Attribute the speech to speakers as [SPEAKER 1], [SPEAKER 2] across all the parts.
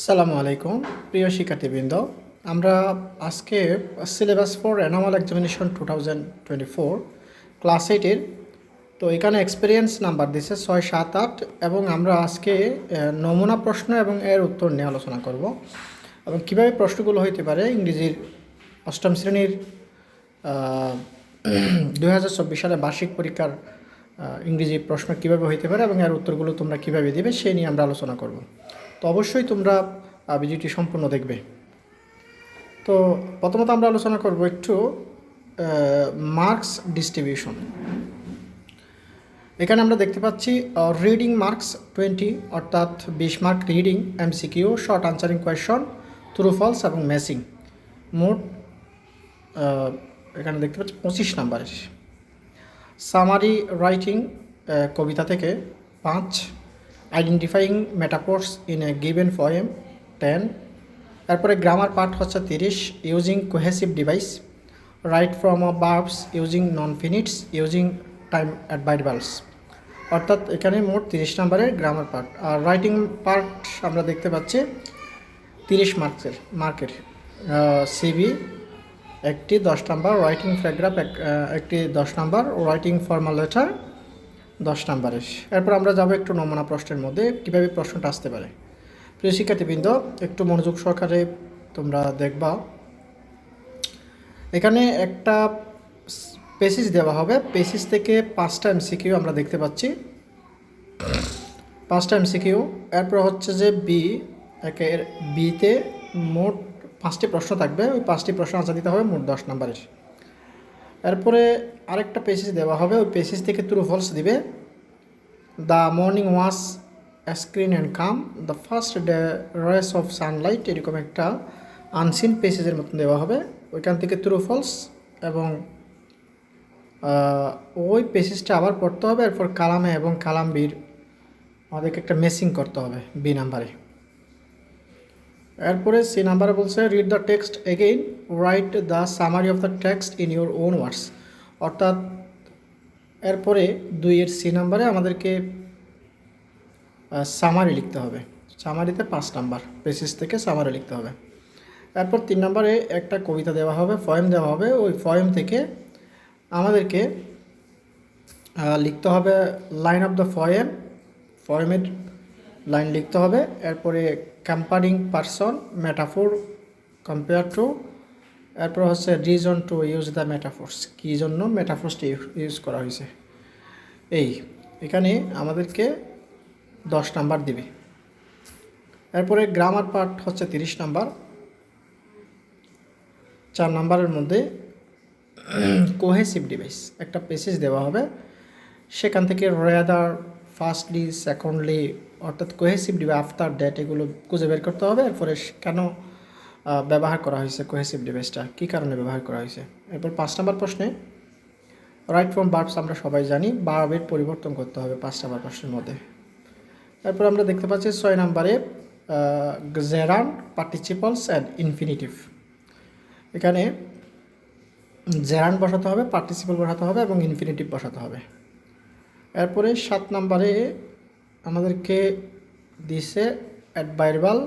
[SPEAKER 1] আসসালামু আলাইকুম, প্রিয় শিক্ষার্থীবৃন্দ। আমরা আজকে syllabus for annual examination two thousand twenty four class এইটের তো এখানে এক্সপিরিয়েন্স নাম্বার দিছে ছয়, সাত, আট, এবং আমরা আজকে নমুনা প্রশ্ন এবং এর উত্তর নিয়ে আলোচনা করব। এবং কীভাবে প্রশ্নগুলো হইতে পারে, ইংরেজির অষ্টম শ্রেণির দুই হাজার চব্বিশ সালে বার্ষিক পরীক্ষার ইংরেজি প্রশ্ন কীভাবে হইতে পারে এবং এর উত্তরগুলো তোমরা কীভাবে দিবে সেই নিয়ে আমরা আলোচনা করব। অবশ্যই তোমরা ভিডিওটি সম্পূর্ণ দেখবে। তো প্রথমত আমরা আলোচনা করব একটু মার্কস ডিস্ট্রিবিউশন। এখানে আমরা দেখতে পাচ্ছি রিডিং মার্কস টোয়েন্টি অর্থাৎ বিশ mark reading MCQ short answering question true false এবং মেসিং মোট এখানে দেখতে পাচ্ছি পঁচিশ নাম্বারের। সামারি রাইটিং কবিতা থেকে পাঁচ identifying metaphors in a given poem ten তারপরে গ্রামার পার্ট হচ্ছে তিরিশ using cohesive device write from a verbs using non finites using time adverbials অর্থাৎ এখানে মোট তিরিশ নম্বরের গ্রামার পার্ট আর রাইটিং পার্ট আমরা দেখতে পাচ্ছি তিরিশ মার্কসের মার্কের। সিবি একটি দশ নাম্বার রাইটিং প্যারাগ্রাফ একটি দশ নাম্বার রাইটিং ফর্মাল লেটার দশ নাম্বারের এরপর আমরা যাব একটু নমুনা প্রশ্নের মধ্যে, কীভাবে প্রশ্নটা আসতে পারে। প্রিয় শিক্ষার্থীবৃন্দ, একটু মনোযোগ সহকারে তোমরা দেখবা। এখানে একটা পেসিস দেওয়া হবে। পেসিস থেকে পাঁচটা এমসিকিউ আমরা দেখতে পাচ্ছি। পাঁচটা এমসিকিউ এরপর হচ্ছে যে বি একের বিতে মোট পাঁচটি প্রশ্ন থাকবে। ওই পাঁচটি প্রশ্ন আনসার দিতে হবে, মোট দশ নাম্বারের। এরপরে আরেকটা পেসিস দেওয়া হবে। ওই পেসিস থেকে ট্রু ফলস দিবে। The morning wash screen and come the first rays of sunlight এরকম একটা আনসিন পেসেজের মতন দেওয়া হবে। ওইখান থেকে ট্রু ফলস এবং ওই পেসেজটা আবার পড়তে হবে। এরপর কালামে এবং কালাম বির আমাদেরকে একটা মেসিং করতে হবে। বি নাম্বারে। এরপরে সি নাম্বারে বলছে read the text again write the summary of the text in your own words অর্থাৎ এরপরে দুইয়ের সি নাম্বারে আমাদেরকে সামারি লিখতে হবে। সামারিতে পাঁচ নাম্বার পেসিস থেকে সামারি লিখতে হবে। এরপর তিন নম্বরে একটা কবিতা দেওয়া হবে ফয়েম দেওয়া হবে। ওই ফয়েম থেকে আমাদেরকে লিখতে হবে লাইন অফ দ্য ফয়েম ফয়েমের লাইন লিখতে হবে। এরপরে comparing person metaphor compare to এরপর হচ্ছে reason to use the metaphors কী জন্য মেটাফোর্সটি ইউজ করা হয়েছে। এই, এখানে আমাদেরকে দশ নাম্বার দিবে। এরপরে গ্রামার পার্ট হচ্ছে তিরিশ নাম্বার। চার নাম্বারের মধ্যে কোহেসিভ ডিভাইস একটা পেসেজ দেওয়া হবে। সেখান থেকে রেদার ফার্স্টলি সেকেন্ডলি অর্থাৎ কোহেসিভ ডিভাইস আফটার ডেট এগুলো খুঁজে বের করতে হবে, এরপরে কেন ব্যবহার করা হয়েছে কোহেসিভ ডিভাইসটা কী কারণে ব্যবহার করা হয়েছে? এরপর পাঁচ নাম্বার প্রশ্নে রাইট ফ্রম বার্বস আমরা সবাই জানি বার্বের পরিবর্তন করতে হবে পাঁচ নাম্বার প্রশ্নের মধ্যে। এরপর আমরা দেখতে পাচ্ছি ছয় নাম্বারে জেরান পার্টিসিপলস অ্যান্ড ইনফিনিটিভ এখানে জেরান বসাতে হবে পার্টিসিপল বসাতে হবে এবং ইনফিনিটিভ বসাতে হবে। এরপরে সাত নাম্বারে আমাদেরকে দিছে অ্যাডভাইরবাল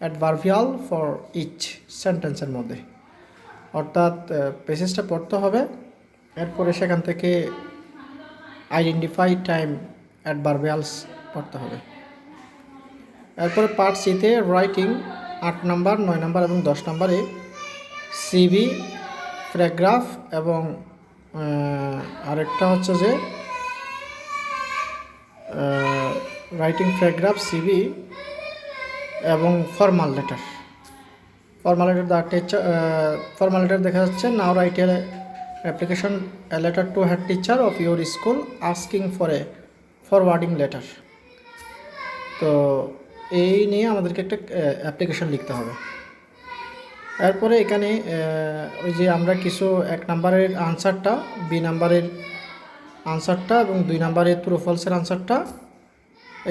[SPEAKER 1] অ্যাডভার্ভিয়াল ফর ইচ সেন্টেন্সের মধ্যে। অর্থাৎ পেসেজটা পড়তে হবে, এরপরে সেখান থেকে আইডেন্টিফাই টাইম অ্যাডভার্বিয়ালস পড়তে হবে। এরপরে পার্ট সিতে রাইটিং আট নাম্বার, নয় নাম্বার এবং দশ নাম্বারে সিবি প্যারাগ্রাফ এবং আরেকটা হচ্ছে যে রাইটিং প্যারাগ্রাফ সিবি এবং formal letter formal letter the teacher formal letter দেখা যাচ্ছে now write a application letter to head teacher of your school asking for a forwarding letter তো এই নিয়ে আমাদেরকে একটা অ্যাপ্লিকেশন লিখতে হবে। এরপরে এখানে ওই যে আমরা কিছু এক নাম্বারের আনসারটা বি নাম্বারের আনসারটা এবং দুই নাম্বারের ট্রু ফলসের আনসারটা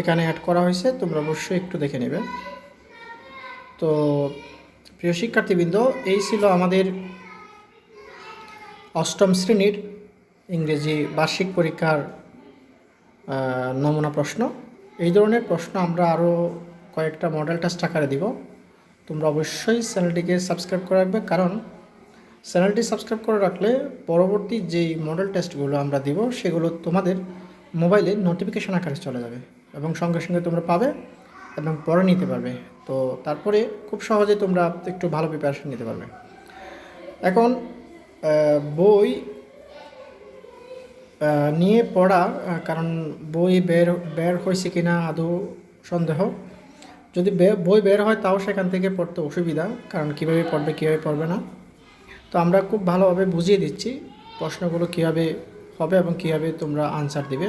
[SPEAKER 1] এখানে অ্যাড করা হয়েছে, তোমরা অবশ্যই একটু দেখে নেবে। তো প্রিয় শিক্ষার্থীবৃন্দ, এই ছিল আমাদের অষ্টম শ্রেণির ইংরেজি বার্ষিক পরীক্ষার নমুনা প্রশ্ন। এই ধরনের প্রশ্ন আমরা আরও কয়েকটা মডেল টেস্ট আকারে দিব। তোমরা অবশ্যই চ্যানেলটিকে সাবস্ক্রাইব করে রাখবে, কারণ চ্যানেলটি সাবস্ক্রাইব করে রাখলে পরবর্তী যেই মডেল টেস্টগুলো আমরা দিব, সেগুলো তোমাদের মোবাইলে নোটিফিকেশন আকারে চলে যাবে এবং সঙ্গে সঙ্গে তোমরা পাবে এবং পরে নিতে পারবে। তো তারপরে খুব সহজে তোমরা একটু ভালো প্রিপারেশন নিতে পারবে। এখন বই নিয়ে পড়া কারণ বই বের বের হয়েছে কি না আদৌ সন্দেহ। যদি বই বের হয় তাও সেখান থেকে পড়তে অসুবিধা, কারণ কীভাবে পড়বে কীভাবে পড়বে না। তো আমরা খুব ভালোভাবে বুঝিয়ে দিচ্ছি প্রশ্নগুলো কীভাবে হবে এবং কীভাবে তোমরা আনসার দিবে।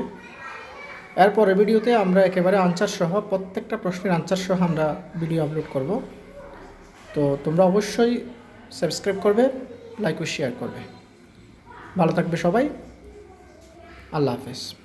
[SPEAKER 1] এরপরে ভিডিওতে আমরা একেবারে আনসার সহ, প্রত্যেকটা প্রশ্নের আনসার সহ আমরা ভিডিও আপলোড করব। তো তোমরা অবশ্যই সাবস্ক্রাইব করবে লাইক ও শেয়ার করবে। ভালো থাকবে সবাই। আল্লাহ হাফেজ।